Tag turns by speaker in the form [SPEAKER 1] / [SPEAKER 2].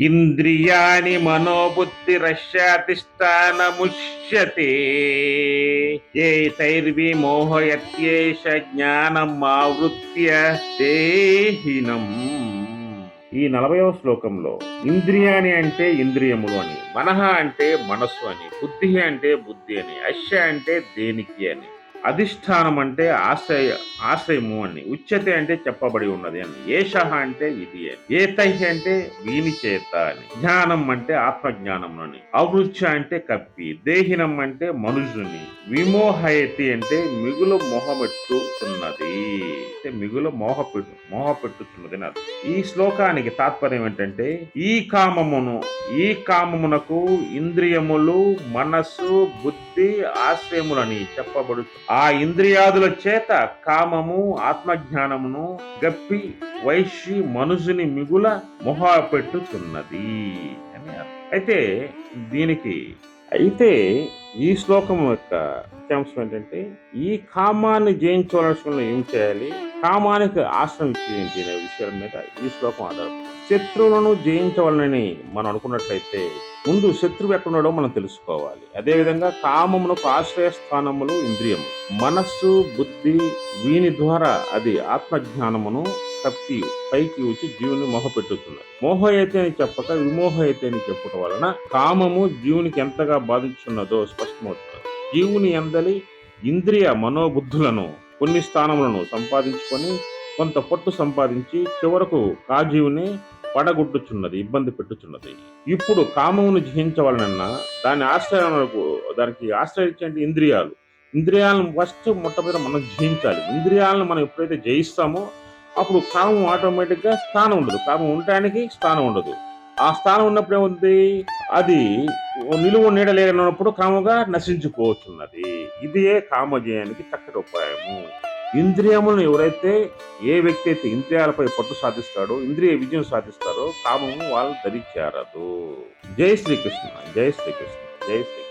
[SPEAKER 1] ఇంద్రియాణి మనోబుద్ధిరశాతిష్టానముష్యతే ఏతైర్విమోహయత్యేష జ్ఞానం ఆవృత్య దేహినం. ఈ నలభైవ శ్లోకంలో ఇంద్రియాని అంటే ఇంద్రియములు అని మనహ అంటే మనస్సు అని బుద్ధి అంటే బుద్ధి అని అశ్య అంటే దేనికి అని. అధిష్టానం అంటే ఆశ్రయ ఆశ్రయము అని. ఉచ్యతే అంటే చెప్పబడి ఉన్నది అని. ఏష అంటే ఇది అని. ఏతై అంటే వీని చేత అని. జ్ఞానం అంటే ఆత్మజ్ఞానం అని. అవృత్య అంటే కప్పి. దేహినం అంటే మనుషుని విమోహయతి అంటే మిగులు మొహమెట్టుతున్నది అంటే మిగులు మోహపెట్టు మోహపెట్టుతున్నది అని అర్థం. ఈ శ్లోకానికి తాత్పర్యం ఏంటంటే ఈ కామమును ఈ కామమునకు ఇంద్రియములు మనస్సు బుద్ధి ఆశ్రయములని చెప్పబడుతుంది ఆ ఇంద్రియాదుల చేత కామము ఆత్మజ్ఞానమును గప్పి వైశ్యి మనుషుని మిగుల మొహ పెట్టుతున్నది అని అయితే దీనికి అయితే ఈ శ్లోకం యొక్క ముఖ్యాంశం ఏంటంటే ఈ కామాన్ని జయించవలసిన ఏం చేయాలి? కామానికి ఆశ్రయం ఏంటి అనే విషయం మీద ఈ శ్లోకం ఆధారపడి శత్రువులను జయించవాలని మనం అనుకున్నట్లయితే ముందు శత్రువు ఎక్కడున్నాడో మనం తెలుసుకోవాలి. అదేవిధంగా కామమునకు ఆశ్రయ స్థానములు ఇంద్రియము మనస్సు బుద్ధి వీని ద్వారా అది ఆత్మజ్ఞానమును కప్పి పైకి వచ్చి జీవుని మోహపెట్టుతున్నది మోహయతే అని చెప్పక విమోహయతే అని చెప్పటం వలన కామము జీవునికి ఎంతగా బాధించున్నదో స్పష్టమవుతున్నది జీవుని ఎందలి ఇంద్రియ మనోబుద్ధులను కొన్ని స్థానములను సంపాదించుకొని కొంత పట్టు సంపాదించి చివరకు కాజీవుని పడగొట్టుచున్నది ఇబ్బంది పెట్టుచున్నది. ఇప్పుడు కామమును జయించవాలనన్నా దాని ఆశ్రయం దానికి ఆశ్రయించే ఇంద్రియాలు. ఇంద్రియాలను ఫస్ట్ మొట్టమొదటి మనం జయించాలి. ఇంద్రియాలను మనం ఎప్పుడైతే జయిస్తామో అప్పుడు కామం ఆటోమేటిక్గా స్థానం ఉండదు. కామం ఉండటానికి స్థానం ఉండదు. ఆ స్థానం ఉన్నప్పుడు ఏముంది? అది నిలువ నీడలేనప్పుడు కామగా నశించుకోవచ్చున్నది ఇదే కామజయానికి చక్కటి ఉపాయము. ఇంద్రియములను ఎవరైతే ఏ వ్యక్తి అయితే ఇంద్రియాలపై పట్టు సాధిస్తాడో ఇంద్రియ విజయం సాధిస్తారో కామము వాళ్ళు ధరించారదు. జై శ్రీకృష్ణ జై శ్రీకృష్ణ జై శ్రీకృష్ణ.